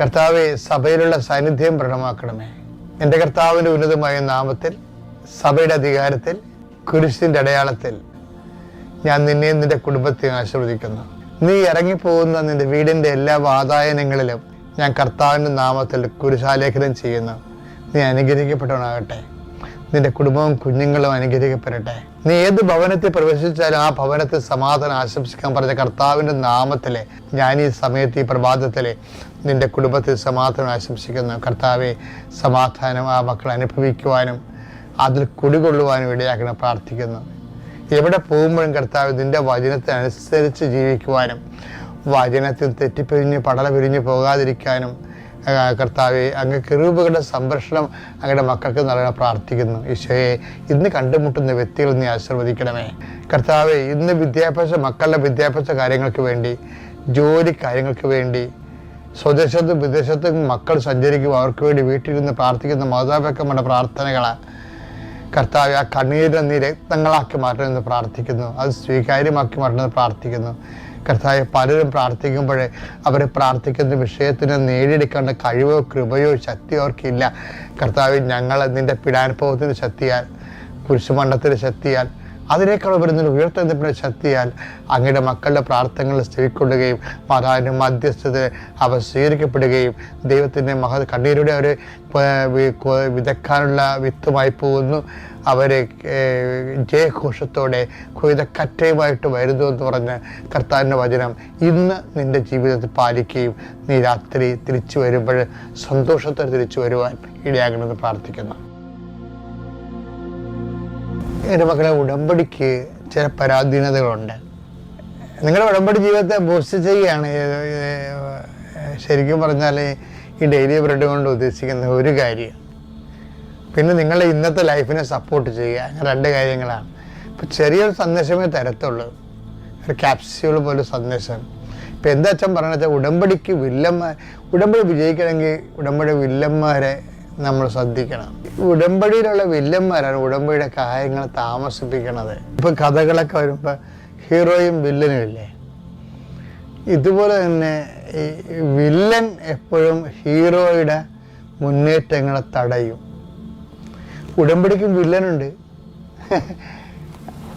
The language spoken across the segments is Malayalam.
കർത്താവെ സഭയിലുള്ള സാന്നിധ്യം പ്രകടമാക്കണമേ. എന്റെ കർത്താവിന്റെ ഉന്നതമായ നാമത്തിൽ സഭയുടെ അധികാരത്തിൽ കുരിശിന്റെ അടയാളത്തിൽ ഞാൻ നിന്നെയും നിന്റെ കുടുംബത്തെ ആശീർവദിക്കുന്നു. നീ ഇറങ്ങിപ്പോകുന്ന നിന്റെ വീടിന്റെ എല്ലാ വാതായനങ്ങളിലും ഞാൻ കർത്താവിന്റെ നാമത്തിൽ കുരിശാലേഖനം ചെയ്യുന്നു. നീ അനുഗ്രഹിക്കപ്പെട്ടവനാകട്ടെ. നിന്റെ കുടുംബവും കുഞ്ഞുങ്ങളും അനുഗ്രഹിക്കപ്പെടട്ടെ. നീ ഏത് ഭവനത്തിൽ പ്രവേശിച്ചാലും ആ ഭവനത്തിൽ സമാധാനം ആശംസിക്കാൻ പറഞ്ഞ കർത്താവിന്റെ നാമത്തിലെ ഞാൻ ഈ സമയത്ത് ഈ പ്രഭാതത്തിലെ നിന്റെ കുടുംബത്തിൽ സമാധാനം ആശംസിക്കുന്നു. കർത്താവെ സമാധാനം ആ മക്കൾ അനുഭവിക്കുവാനും അതിൽ കുടികൊള്ളുവാനും ഇടയാക്കണം പ്രാർത്ഥിക്കുന്നു. എവിടെ പോകുമ്പോഴും കർത്താവ് നിന്റെ വചനത്തിനനുസരിച്ച് ജീവിക്കുവാനും വചനത്തിൽ തെറ്റിപ്പിരിഞ്ഞ് പടല പിരിഞ്ഞ് പോകാതിരിക്കാനും കർത്താവെ അങ്ങ് കിറൂബുകളുടെ സംരക്ഷണം അങ്ങയുടെ മക്കൾക്ക് നൽകണം പ്രാർത്ഥിക്കുന്നു. ഈശോയെ ഇന്ന് കണ്ടുമുട്ടുന്ന വ്യക്തികൾ നീ ആശീർവദിക്കണമേ. കർത്താവെ ഇന്ന് വിദ്യാഭ്യാസ മക്കളുടെ വിദ്യാഭ്യാസ കാര്യങ്ങൾക്ക് വേണ്ടി ജോലി കാര്യങ്ങൾക്ക് വേണ്ടി സ്വദേശത്തും വിദേശത്തും മക്കൾ സഞ്ചരിക്കും അവർക്ക് വേണ്ടി വീട്ടിലിരുന്ന് പ്രാർത്ഥിക്കുന്ന മാതാപിതാക്കന്മാരുടെ പ്രാർത്ഥനകളാണ് കർത്താവ് ആ കണ്ണീരിനെ നീ രക്തങ്ങളാക്കി മാറ്റണമെന്ന് പ്രാർത്ഥിക്കുന്നു. അത് സ്വീകാര്യമാക്കി മാറ്റണമെന്ന് പ്രാർത്ഥിക്കുന്നു. കർത്താവ് പലരും പ്രാർത്ഥിക്കുമ്പോഴേ അവർ പ്രാർത്ഥിക്കുന്ന വിഷയത്തിന് നേടിയെടുക്കേണ്ട കഴിവോ കൃപയോ ശക്തിയോ അവർക്കില്ല. കർത്താവ് ഞങ്ങൾ നിന്റെ പിടാനുഭവത്തിന്റെ ശക്തിയാൽ കുരിശുമണ്ഡത്തിന്റെ ശക്തിയാൽ അതിനേക്കാൾ വരുന്നൊരു ഉയർത്തെഴുന്നേൽപ്പിന്റെ ശക്തിയാൽ അങ്ങയുടെ മക്കളുടെ പ്രാർത്ഥനകൾ സ്ഥിരിക്കൊള്ളുകയും മാതാവിന്റെ മധ്യസ്ഥത അവ സ്വീകരിക്കപ്പെടുകയും ദൈവത്തിന്റെ മഹ കണ്ണീരുടെ അവർ വിതക്കാനുള്ള വിത്തുമായി പോകുന്നു. അവരെ ജയഘോഷത്തോടെ കൊയ്തക്കറ്റയുമായിട്ട് വരുന്നു എന്ന് പറഞ്ഞ് കർത്താവിന്റെ വചനം ഇന്ന് നിന്റെ ജീവിതത്തിൽ പാലിക്കുകയും നീ രാത്രി തിരിച്ചു വരുമ്പോൾ സന്തോഷത്തോടെ തിരിച്ചു വരുവാൻ ഇടയാകണമെന്ന് പ്രാർത്ഥിക്കുന്നു. എന്റെ മക്കളെ ഉടമ്പടിക്ക് ചില പരാധീനതകളുണ്ട്. നിങ്ങളുടെ ഉടമ്പടി ജീവിതത്തെ ബൂസ്റ്റ് ചെയ്യുകയാണ് ശരിക്കും പറഞ്ഞാൽ ഈ ഡെയിലി ബ്രെഡ് കൊണ്ട് ഉദ്ദേശിക്കുന്ന ഒരു കാര്യം. പിന്നെ നിങ്ങളുടെ ഇന്നത്തെ ലൈഫിനെ സപ്പോർട്ട് ചെയ്യുക. അങ്ങനെ രണ്ട് കാര്യങ്ങളാണ്. ഇപ്പം ചെറിയൊരു സന്ദേശമേ തരത്തുള്ളൂ. ഒരു ക്യാപ്സ്യൂൾ പോലെ സന്ദേശം. ഇപ്പം എന്താ അച്ഛൻ പറയണത് വെച്ചാൽ ഉടമ്പടിക്ക് വില്ലന്മാർ ഉടമ്പടി വിജയിക്കണമെങ്കിൽ ഉടമ്പടി വില്ലന്മാരെ നമ്മൾ ശ്രദ്ധിക്കണം. ഉടമ്പടിയിലുള്ള വില്ലന്മാരാണ് ഉടമ്പടിയുടെ കാര്യങ്ങൾ താമസിപ്പിക്കണത്. ഇപ്പം കഥകളൊക്കെ വരുമ്പോൾ ഹീറോയും വില്ലനും ഇല്ലേ? ഇതുപോലെ തന്നെ ഈ വില്ലൻ എപ്പോഴും ഹീറോയുടെ മുന്നേറ്റങ്ങളെ തടയും. ഉടമ്പടിക്കും വില്ലനുണ്ട്.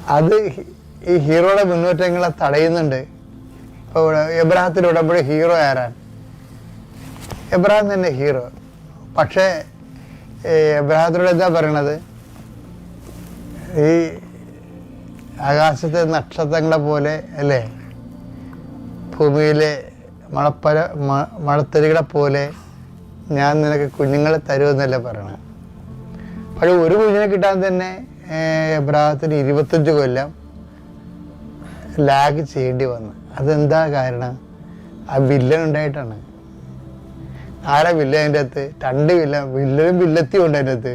അത് ഈ ഹീറോയുടെ മുന്നേറ്റങ്ങളെ തടയുന്നുണ്ട്. ഇപ്പോൾ എബ്രാഹത്തിന്റെ ഉടമ്പടി ഹീറോ ആരാണ് എബ്രാഹിം തന്നെ ഹീറോ. പക്ഷേ എബ്രാഹത്തിനോട് എന്താ പറയണത്? ഈ ആകാശത്തെ നക്ഷത്രങ്ങളെ പോലെ അല്ലേ? ഭൂമിയിലെ മണപ്പര മ- മണത്തരികളെ പോലെ ഞാൻ നിനക്ക് കുഞ്ഞുങ്ങളെ തരുമെന്നല്ലേ പറയണത് പക്ഷെ ഒരു കുഞ്ഞിനെ കിട്ടാൻ തന്നെ എബ്രാഹത്തിന് ഇരുപത്തഞ്ച് കൊല്ലം ലാഗ് ചെയ്യേണ്ടി വന്നു. അതെന്താ കാരണം? ആ വില്ലൻ ഉണ്ടായിട്ടാണ്. ആരാ വില്ല അതിന്റെ അകത്ത്? രണ്ട് വില്ല വില്ലനും വില്ലത്തിയും ഉണ്ട് അതിന്റെ അകത്ത്.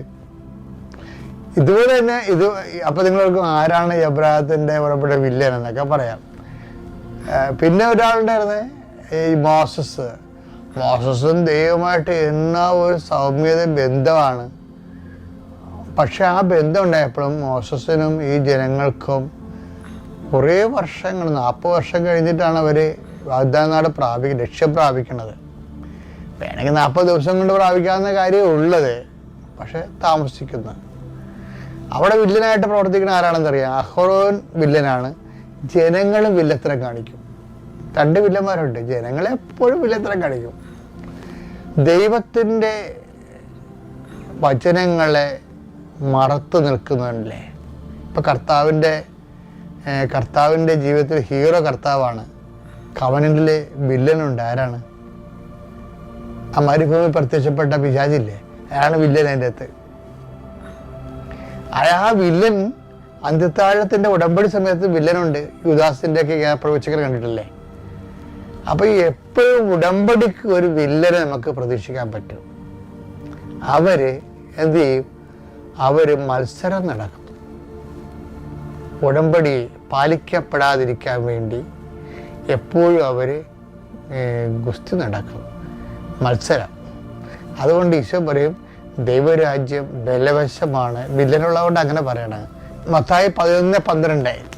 ഇതുപോലെ തന്നെ ഇത് അപ്പൊ നിങ്ങൾക്ക് ആരാണ് എബ്രാഹത്തിന്റെ ഉറപ്പിടെ വില്ലൻ എന്നൊക്കെ പറയാം. പിന്നെ ഒരാളുണ്ടായിരുന്നേ ഈ മോസസ്. മോസസും ദൈവമായിട്ട് എന്നാ ഒരു സൗമ്യത ബന്ധമാണ്. പക്ഷെ ആ ബന്ധം ഉണ്ടായപ്പോഴും മോസസിനും ഈ ജനങ്ങൾക്കും കുറേ വർഷങ്ങൾ നാൽപ്പത് വർഷം കഴിഞ്ഞിട്ടാണ് അവർ വാഗ്ദാന നാട് പ്രാപിക്ക ലക്ഷ്യം പ്രാപിക്കുന്നത്. വേണമെങ്കിൽ നാൽപ്പത് ദിവസം കൊണ്ട് പ്രാപിക്കാവുന്ന കാര്യം ഉള്ളത്. പക്ഷെ താമസിക്കുന്നു. അവിടെ വില്ലനായിട്ട് പ്രവർത്തിക്കുന്ന ആരാണെന്ന് അറിയാം അഹ്റോൻ വില്ലനാണ്. ജനങ്ങളും വില്ലത്തരം കാണിക്കും. രണ്ട് വില്ലന്മാരുണ്ട്. ജനങ്ങളെപ്പോഴും വില്ലത്തരം കാണിക്കും. ദൈവത്തിന്റെ വചനങ്ങളെ മറത്തു നിൽക്കുന്നുണ്ടല്ലേ? ഇപ്പം കർത്താവിന്റെ കർത്താവിന്റെ ജീവിതത്തിൽ ഹീറോ കർത്താവാണ്. കവനന്റിൽ വില്ലനുണ്ട്. ആരാണ്? ആ മരുഭൂമി പ്രത്യക്ഷപ്പെട്ട പിശാചില്ലേ? അയാളാണ് വില്ലൻ അതിന്റെ അകത്ത്. ആ വില്ലൻ അന്ത്യത്താഴത്തിന്റെ ഉടമ്പടി സമയത്ത് വില്ലനുണ്ട്. യുദാസിന്റെ ഒക്കെ പ്രവചകർ കണ്ടിട്ടില്ലേ? അപ്പൊ എപ്പോഴും ഉടമ്പടിക്ക് ഒരു വില്ലനെ നമുക്ക് പ്രതീക്ഷിക്കാൻ പറ്റും. അവർ എന്ത് ചെയ്യും? അവർ മത്സരം നടക്കും. ഉടമ്പടി പാലിക്കപ്പെടാതിരിക്കാൻ വേണ്ടി എപ്പോഴും അവർ ഗുസ്തി നടക്കും. മത്സരം. അതുകൊണ്ട് ഈശോ പറയും ദൈവരാജ്യം ബലവശമാണ്. വില്ലനുള്ളതുകൊണ്ട് അങ്ങനെ പറയണത്. മത്തായി പതിനൊന്ന് പന്ത്രണ്ട്.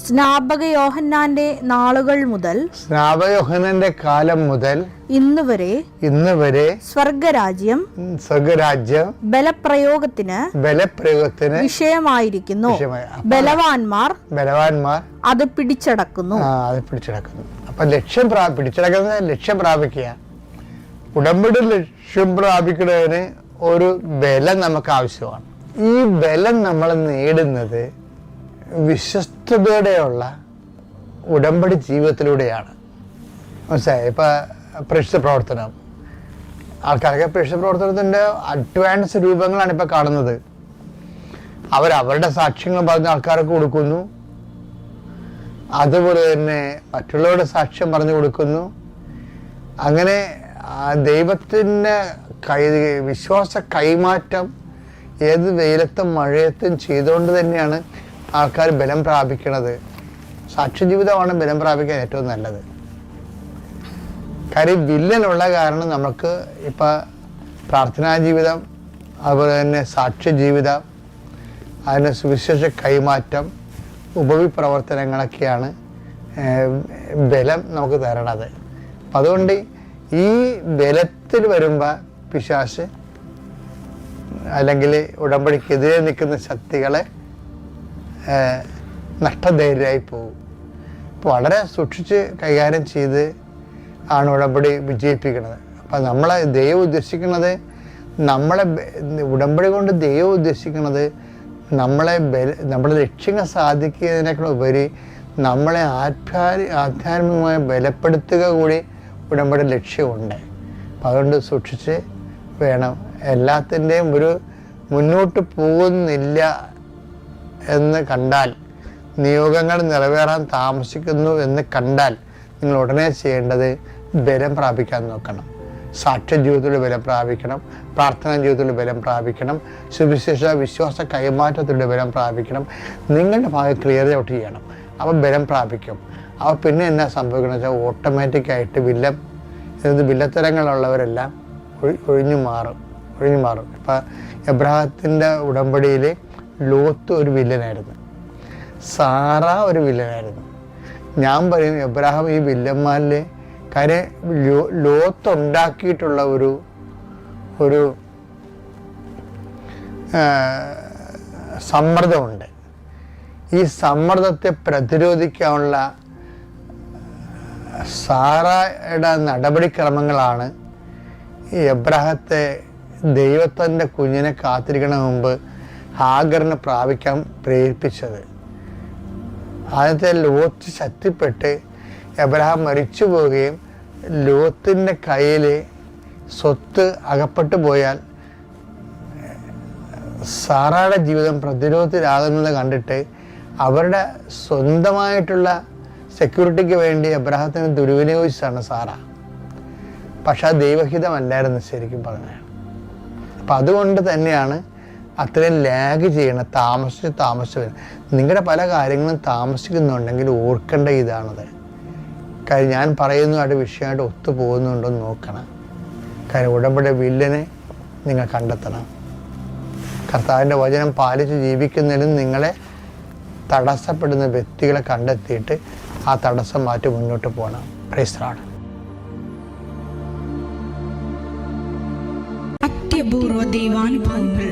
സ്നാപക യോഹന്നാന്റെ നാളുകൾ മുതൽ സ്നാപയോഹനന്റെ കാലം മുതൽ ഇന്ന് വരെ ഇന്ന് വരെ സ്വർഗരാജ്യം സ്വർഗരാജ്യം ബലപ്രയോഗത്തിന് ബലപ്രയോഗത്തിന് വിഷയമായിരിക്കുന്നു. വിഷയമായി. അപ്പൊ ബലവാന്മാർ ബലവാന്മാർ അത് പിടിച്ചടക്കുന്നു. ആ അത് പിടിച്ചടക്കുന്നു. അപ്പൊ ലക്ഷ്യം പ്രാ പിടിച്ചടക്കുന്നത് ലക്ഷ്യം പ്രാപിക്കുക ഉടമ്പടി ലക്ഷ്യം പ്രാപിക്കുന്നതിന് ഒരു ബലം നമുക്ക് ആവശ്യമാണ്. ഈ ബലം നമ്മൾ നേടുന്നത് വിശ്വസ്തയോടെയുള്ള ഉടമ്പടി ജീവിതത്തിലൂടെയാണ്. മനസ്സിലായി? ഇപ്പം പ്രശ്ന പ്രവർത്തനം. ആൾക്കാരൊക്കെ പ്രശ്ന പ്രവർത്തനത്തിന്റെ അഡ്വാൻസ് രൂപങ്ങളാണ് ഇപ്പോൾ കാണുന്നത്. അവരവരുടെ സാക്ഷ്യങ്ങൾ പറഞ്ഞ ആൾക്കാർക്ക് കൊടുക്കുന്നു. അതുപോലെ തന്നെ മറ്റുള്ളവരുടെ സാക്ഷ്യം പറഞ്ഞു കൊടുക്കുന്നു. അങ്ങനെ ദൈവത്തിന്റെ കൈ വിശ്വാസ കൈമാറ്റം ഏത് വെയിലത്തും മഴയത്തും ചെയ്തുകൊണ്ട് തന്നെയാണ് ആൾക്കാർ ബലം പ്രാപിക്കണത്. സാക്ഷ്യജീവിതമാണ് ബലം പ്രാപിക്കാൻ ഏറ്റവും നല്ലത്. കാര്യം വില്ലനുള്ള കാരണം നമുക്ക് ഇപ്പം പ്രാർത്ഥനാ ജീവിതം അതുപോലെ തന്നെ സാക്ഷ്യ ജീവിതം അതിന് സുവിശേഷ കൈമാറ്റം ഉപവിപ്രവർത്തനങ്ങളൊക്കെയാണ് ബലം നമുക്ക് തരണത്. അപ്പം അതുകൊണ്ട് ഈ ബലത്തിൽ വരുമ്പോൾ പിശാശ് അല്ലെങ്കിൽ ഉടമ്പടിക്കെതിരെ നിൽക്കുന്ന ശക്തികളെ നഷ്ടധൈര്യമായി പോകും. അപ്പോൾ വളരെ സൂക്ഷിച്ച് കൈകാര്യം ചെയ്ത് ആണ് ഉടമ്പടി വിജയിപ്പിക്കുന്നത്. അപ്പം നമ്മളെ ദൈവം ഉദ്ദേശിക്കുന്നത് നമ്മളെ ഉടമ്പടി കൊണ്ട് ദൈവം ഉദ്ദേശിക്കുന്നത് നമ്മളെ ബല നമ്മുടെ ലക്ഷ്യങ്ങൾ സാധിക്കുന്നതിനേക്കാൾ ഉപരി നമ്മളെ ആത്മാ ആധ്യാത്മികമായി ബലപ്പെടുത്തുക കൂടി ഉടമ്പടി ലക്ഷ്യമുണ്ട്. അപ്പം അതുകൊണ്ട് സൂക്ഷിച്ച് വേണം. എല്ലാത്തിന്റെയും ഒരു മുന്നോട്ട് പോകുന്നില്ല എന്ന് കണ്ടാൽ നിയോഗങ്ങൾ നിറവേറാൻ താമസിക്കുന്നു എന്ന് കണ്ടാൽ നിങ്ങൾ ഉടനെ ചെയ്യേണ്ടത് ബലം പ്രാപിക്കാൻ നോക്കണം. സാക്ഷ്യ ജീവിതത്തിൽ ബലം പ്രാപിക്കണം. പ്രാർത്ഥനാ ജീവിതത്തിൽ ബലം പ്രാപിക്കണം. സുവിശേഷ വിശ്വാസ കൈമാറ്റത്തിലൂടെ ബലം പ്രാപിക്കണം. നിങ്ങളുടെ ഭാഗം ക്ലിയർ ഔട്ട് ചെയ്യണം. അപ്പോൾ ബലം പ്രാപിക്കും. അപ്പോൾ പിന്നെ എന്നാ സംഭവിക്കുന്നത് വെച്ചാൽ ഓട്ടോമാറ്റിക്കായിട്ട് വില്ലം ഇത് വില്ലത്തരങ്ങളുള്ളവരെല്ലാം ഒഴി- ഒഴിഞ്ഞു മാറും ഒഴിഞ്ഞു മാറും ഇപ്പം എബ്രാഹത്തിന്റെ ഉടമ്പടിയിൽ ലോത്ത് ഒരു വില്ലനായിരുന്നു. സാറ ഒരു വില്ലനായിരുന്നു. ഞാൻ പറയും എബ്രാഹിം ഈ വില്ലന്മാരിലെ കാര്യം ലോ ഉണ്ടാക്കിയിട്ടുള്ള ഒരു ഒരു സമ്മർദ്ദമുണ്ട്. ഈ സമ്മർദ്ദത്തെ പ്രതിരോധിക്കാനുള്ള സാറയുടെ നടപടിക്രമങ്ങളാണ് എബ്രാഹത്തെ ദൈവത്തിന്റെ കുഞ്ഞിനെ കാത്തിരിക്കണ മുമ്പ് ഹാഗറിനെ പ്രാപിക്കാൻ പ്രേരിപ്പിച്ചത്. ആദ്യത്തെ ലോത്ത് ശക്തിപ്പെട്ട് എബ്രഹാം മരിച്ചു പോവുകയും ലോത്തിന്റെ കയ്യിൽ സ്വത്ത് അകപ്പെട്ടു പോയാൽ സാറയുടെ ജീവിതം പ്രതിരോധത്തിലാകുന്നത് കണ്ടിട്ട് അവരുടെ സ്വന്തമായിട്ടുള്ള സെക്യൂരിറ്റിക്ക് വേണ്ടി എബ്രഹത്തിന് ദുർവിനിയോഗിച്ചതാണ് സാറ. പക്ഷെ ആ ദൈവഹിതമല്ലായിരുന്നു ശരിക്കും പറഞ്ഞാൽ. അപ്പം അതുകൊണ്ട് തന്നെയാണ് അത്രയും ലാഗ് ചെയ്യണം താമസിച്ച് താമസിച്ച് വരും നിങ്ങളുടെ പല കാര്യങ്ങളും താമസിക്കുന്നുണ്ടെങ്കിൽ ഓർക്കേണ്ട ഇതാണത്. കാര്യം ഞാൻ പറയുന്നതായിട്ട് വിഷയമായിട്ട് ഒത്തു പോകുന്നുണ്ടോ എന്ന് നോക്കണം. കാര്യം ഉടമ്പടി വില്ലനെ നിങ്ങൾ കണ്ടെത്തണം. കർത്താവിന്റെ വചനം പാലിച്ച് ജീവിക്കുന്നതിലും നിങ്ങളെ തടസ്സപ്പെടുന്ന വ്യക്തികളെ കണ്ടെത്തിയിട്ട് ആ തടസ്സം മാറ്റി മുന്നോട്ട് പോകണം. പ്രൈസ്റാണ് അത്യപൂർവ ദൈവാനുഭവങ്ങൾ.